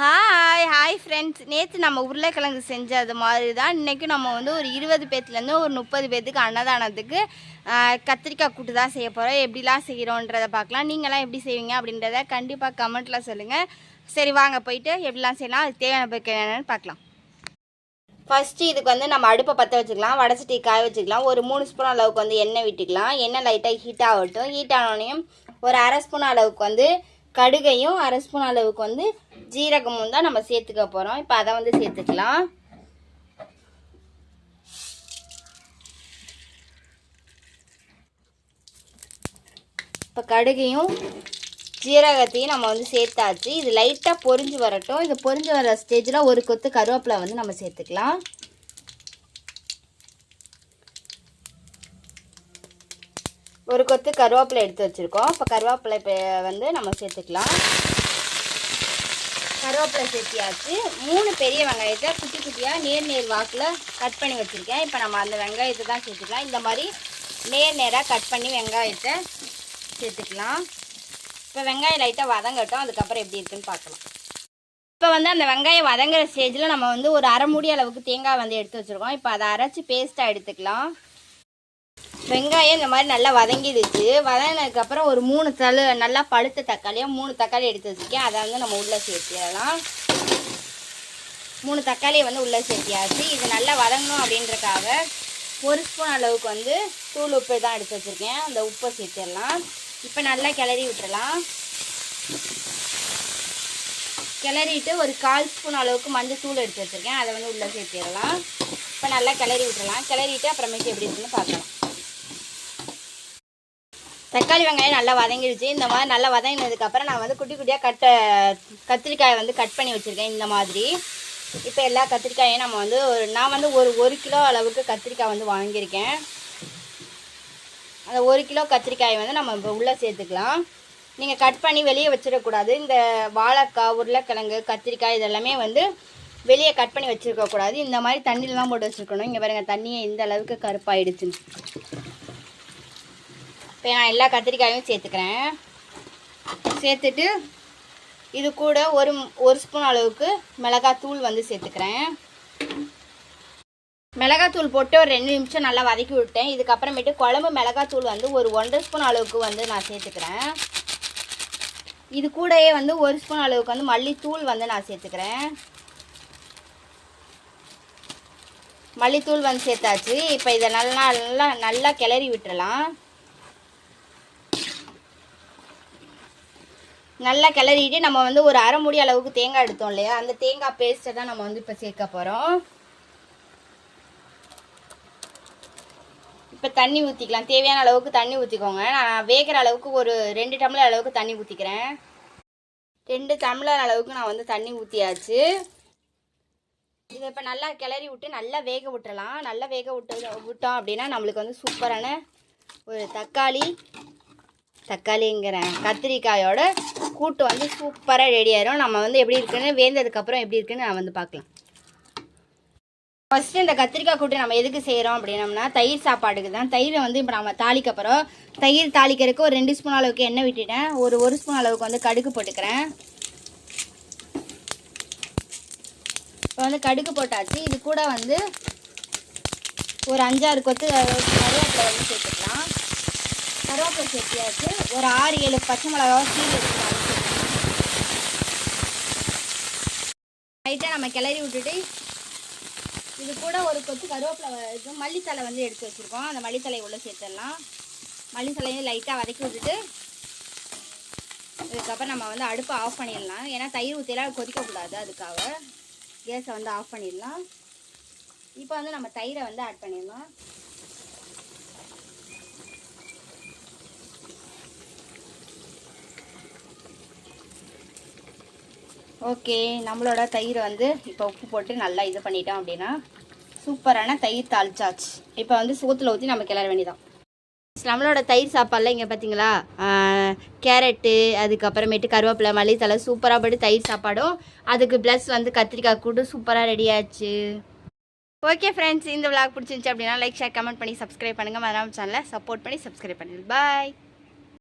Hi hi friends நேற்று நம்ம உருளைக்கிழங்கு செஞ்சது மாதிரி தான் இன்றைக்கும் நம்ம வந்து ஒரு இருபது பேர்த்துலேருந்து ஒரு முப்பது பேர்த்துக்கு அன்னதானத்துக்கு கத்திரிக்காய் கூட்டு தான் செய்ய போகிறோம் எப்படிலாம் செய்கிறோன்றதை பார்க்கலாம். நீங்களாம் எப்படி செய்வீங்க அப்படின்றத கண்டிப்பாக கமெண்ட்டில் சொல்லுங்கள் சரி வாங்க போயிட்டு எப்படிலாம் செய்யலாம் அதுக்கு தேவையான பொருட்கள் என்னென்னு பார்க்கலாம். ஃபஸ்ட்டு இதுக்கு வந்து நம்ம அடுப்பை பற்ற வச்சுக்கலாம் வடச்சட்டி காய வச்சுக்கலாம். ஒரு மூணு ஸ்பூன் அளவுக்கு வந்து எண்ணெய் விட்டுக்கலாம். எண்ணெய் லைட்டாக ஹீட் ஆகட்டும். ஹீட் ஆனோடனையும் ஒரு அரை ஸ்பூன் அளவுக்கு வந்து கடுகையும் அரை ஸ்பூன் அளவுக்கு வந்து ஜீரகமும் தான் நம்ம சேர்த்துக்க போகிறோம் இப்போ அதை வந்து சேர்த்துக்கலாம். இப்போ கடுகையும் ஜீரகத்தையும் நம்ம வந்து சேர்த்தாச்சு. இது லைட்டாக பொரிஞ்சு வரட்டும். இது பொரிஞ்சு வர ஸ்டேஜில் ஒரு கொத்து கருவேப்பிலை வந்து நம்ம சேர்த்துக்கலாம். ஒரு கொத்து கருவேப்பிலை எடுத்து வச்சுருக்கோம். இப்போ கருவேப்பிலை இப்போ வந்து நம்ம சேர்த்துக்கலாம். கருவேப்பிலை சேர்த்தியாச்சு. மூணு பெரிய வெங்காயத்தை குட்டி குட்டியாக நேர் நேர் வாக்கில் கட் பண்ணி வச்சுருக்கேன். இப்போ நம்ம அந்த வெங்காயத்தை தான் சேர்த்துக்கலாம். இந்த மாதிரி நேர் நேராக கட் பண்ணி வெங்காயத்தை சேர்த்துக்கலாம். இப்போ வெங்காயம் லைட்டாக வதங்கட்டும். அதுக்கப்புறம் எப்படி இருக்குன்னு பார்க்கலாம். இப்போ வந்து அந்த வெங்காயம் வதங்குற ஸ்டேஜில் நம்ம வந்து ஒரு அரை மூடி அளவுக்கு தேங்காய் வந்து எடுத்து வச்சுருக்கோம். இப்போ அதை அரைச்சி பேஸ்ட்டாக எடுத்துக்கலாம். வெங்காயம் இந்த மாதிரி நல்லா வதங்கிடுச்சு. வதங்கினதுக்கப்புறம் ஒரு மூணு தழு நல்லா பழுத்த தக்காளியாக மூணு தக்காளி எடுத்து வச்சுருக்கேன். அதை வந்து நம்ம உள்ளே சேர்த்திடலாம். மூணு தக்காளியை வந்து உள்ளே சேர்த்தியாச்சு. இது நல்லா வதங்கணும் அப்படின்றக்காக ஒரு ஸ்பூன் அளவுக்கு வந்து தூள் உப்பு தான் எடுத்து வச்சுருக்கேன். அந்த உப்பை சேர்த்திடலாம். இப்போ நல்லா கிளறி விட்டுடலாம். கிளறிட்டு ஒரு கால் ஸ்பூன் அளவுக்கு மஞ்சள் தூள் எடுத்து வச்சுருக்கேன். அதை வந்து உள்ளே சேர்த்திடலாம். இப்போ நல்லா கிளறி விட்டுடலாம். கிளறிட்டு அப்புறமேட்டு எப்படி இருக்குன்னு பார்க்கலாம். தக்காளி வெங்காயம் நல்லா வதங்கிடுச்சு. இந்த மாதிரி நல்லா வதங்கினதுக்கப்புறம் நான் வந்து குட்டி குட்டியாக கட்ட கத்திரிக்காயை வந்து கட் பண்ணி வச்சுருக்கேன் இந்த மாதிரி. இப்போ எல்லா கத்திரிக்காயும் நம்ம வந்து ஒரு நான் வந்து ஒரு ஒரு கிலோ அளவுக்கு கத்திரிக்காய் வந்து வாங்கியிருக்கேன். அந்த ஒரு கிலோ கத்திரிக்காயை வந்து நம்ம இப்போ உள்ளே சேர்த்துக்கலாம். நீங்கள் கட் பண்ணி வெளியே வச்சிடக்கூடாது. இந்த வாழைக்காய் உருளைக்கிழங்கு கத்திரிக்காய் இதெல்லாமே வந்து வெளியே கட் பண்ணி வச்சுருக்கக்கூடாது. இந்த மாதிரி தண்ணியில் தான் போட்டு வச்சுருக்கணும். இங்கே பாருங்கள் தண்ணியை இந்த அளவுக்கு கருப்பாயிடுச்சு இப்போ நான் எல்லா கத்திரிக்காயும் சேர்த்துக்கிறேன். சேர்த்துட்டு இது கூட ஒரு ஒரு ஸ்பூன் அளவுக்கு மிளகாத்தூள் வந்து சேர்த்துக்கிறேன். மிளகாத்தூள் போட்டு ஒரு ரெண்டு நிமிஷம் நல்லா வதக்கி விட்டேன் இதுக்கப்புறமேட்டு குழம்பு மிளகாத்தூள் வந்து ஒரு ஒன்றரை ஸ்பூன் அளவுக்கு வந்து நான் சேர்த்துக்கிறேன். இது கூடயே வந்து ஒரு ஸ்பூன் அளவுக்கு வந்து மல்லித்தூள் வந்து நான் சேர்த்துக்கிறேன். மல்லித்தூள் வந்து சேர்த்தாச்சு. இப்போ இதை நல்லா நல்லா நல்லா கிளறி விட்டுடலாம் நல்லா கிளறிட்டு நம்ம வந்து ஒரு அரை மூடி அளவுக்கு தேங்காய் எடுத்தோம் இல்லையா? அந்த தேங்காய் பேஸ்ட்டை தான் நம்ம வந்து இப்போ சேர்க்க போகிறோம் இப்போ தண்ணி ஊற்றிக்கலாம் தேவையான அளவுக்கு தண்ணி ஊற்றிக்கோங்க நான் வேகிற அளவுக்கு ஒரு ரெண்டு டம்ளர் அளவுக்கு தண்ணி ஊற்றிக்கிறேன் ரெண்டு டம்ளர் அளவுக்கு நான் வந்து தண்ணி ஊற்றியாச்சு இதை இப்போ நல்லா கிளறி விட்டு நல்லா வேக விட்டுறலாம். நல்லா வேக விட்டு விட்டோம் அப்படின்னா நம்மளுக்கு வந்து சூப்பரான ஒரு தக்காளி தக்காளிங்கிறேன். கத்திரிக்காயோட கூட்டு வந்து சூப்பராக ரெடி ஆயிரும். நம்ம வந்து எப்படி இருக்குன்னு வேந்ததுக்கப்புறம் எப்படி இருக்குன்னு நான் வந்து பார்க்கலாம். ஃபஸ்ட்டு இந்த கத்திரிக்காய் கூட்டு நம்ம எதுக்கு செய்கிறோம் அப்படின்னம்னா தயிர் சாப்பாடுக்கு தான். தயிரை வந்து இப்போ நம்ம தாளிக்க போகிறோம் தயிர் தாளிக்கிறதுக்கு ஒரு ரெண்டு ஸ்பூன் அளவுக்கு எண்ணெய் விட்டுட்டேன். ஒரு ஒரு ஸ்பூன் அளவுக்கு வந்து கடுகு போட்டுக்கிறேன். இப்போ வந்து கடுகு போட்டாச்சு. இது கூட வந்து ஒரு அஞ்சாறு கொத்து கருவேப்பிலை வந்து சேர்த்துக்கலாம். கருவேப்பிலை சேர்த்தியாச்சு. ஒரு ஆறு ஏழு பச்சை மிளகாவை கீழே எடுத்துக்கலாம் லைட்டாக நம்ம கிளறி விட்டுட்டு இது கூட ஒரு கொத்து கருவேப்பிலை இது மல்லித்தலை வந்து எடுத்து வச்சுருக்கோம். அந்த மல்லித்தலையை உள்ளே சேர்த்துடலாம். மல்லித்தலையும் லைட்டாக வதக்கி விட்டுட்டு இதுக்கப்புறம் நம்ம வந்து அடுப்பை ஆஃப் பண்ணிடலாம். ஏன்னா தயிர் ஊற்றிலாம் கொதிக்கக்கூடாது அதுக்காக. கேஸை வந்து ஆஃப் பண்ணிடலாம். இப்போ வந்து நம்ம தயிரை வந்து ஆட் பண்ணிடலாம். ஓகே நம்மளோட தயிரை வந்து இப்போ உப்பு போட்டு நல்லா இது பண்ணிட்டோம் அப்படின்னா சூப்பரான தயிர் தாளிச்சாச்சு. இப்போ வந்து சோத்தில் ஊற்றி நம்ம கிளற வேண்டியதான் நம்மளோட தயிர் சாப்பாடில் இங்கே பார்த்தீங்களா கேரட்டு அதுக்கப்புறமேட்டு கருவேப்பிலை மல்லித்தலை சூப்பராக போட்டு தயிர் சாப்பாடும் அதுக்கு ப்ளஸ் வந்து கத்திரிக்காய் கூட்டு சூப்பராக ரெடி ஆச்சு. ஓகே ஃப்ரெண்ட்ஸ் இந்த விளாக் பிடிச்சிருந்துச்சு அப்படின்னா லைக் ஷேர் கமெண்ட் பண்ணி சப்ஸ்கிரைப் பண்ணுங்கள் மறக்காம சேனலை சப்போர்ட் பண்ணி சப்ஸ்கிரைப் பண்ணுங்கள் பாய்